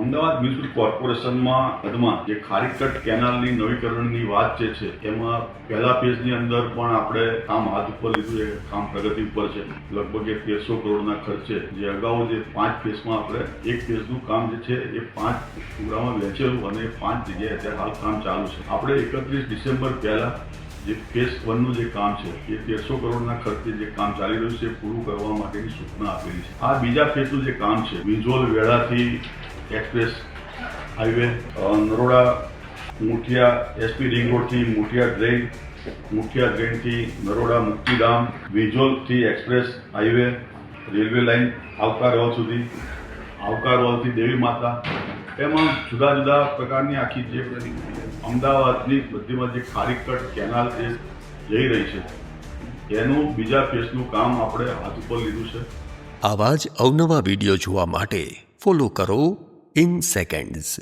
Ahmedabad municipal કોર્પોરેશનમાં હદમાં જે ખારીકટ કેનાલની નવીકરણની વાત જે છે, એમાં પહેલા ફેઝની અંદર પણ આપણે કામ હાથ ઉપર લીધું, એ કામ પ્રગતિ ઉપર છે. લગભગ એ તેરસો કરોડના ખર્ચે જે અગાઉ જે પાંચ ફેઝમાં આપણે એક ફેઝનું કામ જે છે, એ પાંચ ટુકડામાં વહેંચેલું અને પાંચ જગ્યાએ અત્યારે હાલ કામ ચાલુ છે. આપણે એકત્રીસ ડિસેમ્બર પહેલા જે ફેઝ વનનું જે કામ છે, એ તેરસો કરોડના ખર્ચે જે કામ ચાલી રહ્યું છે, એ પૂરું કરવા માટેની સૂચના આપેલી છે. આ બીજા ફેઝનું જે કામ છે વિંજોલ વેળાથી express highway Naroda, Muthiya S P ring રોડથી Muthiya drain Muthiya ડ્રેનથી Naroda Muktidham વિજોલથી express highway, railway line Aavkar hall સુધી, આવકાર હોલથી દેવી માતા, એમાં જુદા જુદા પ્રકારની આખી જે અમદાવાદની બધીમાં જે ખારીકટ કેનાલ જે જઈ રહી છે. એનું બીજા ફેસનું કામ આપણે હાથ ઉપર લીધું છે. આવા જ અવનવા વીડિયો જોવા માટે ફોલો કરો in seconds.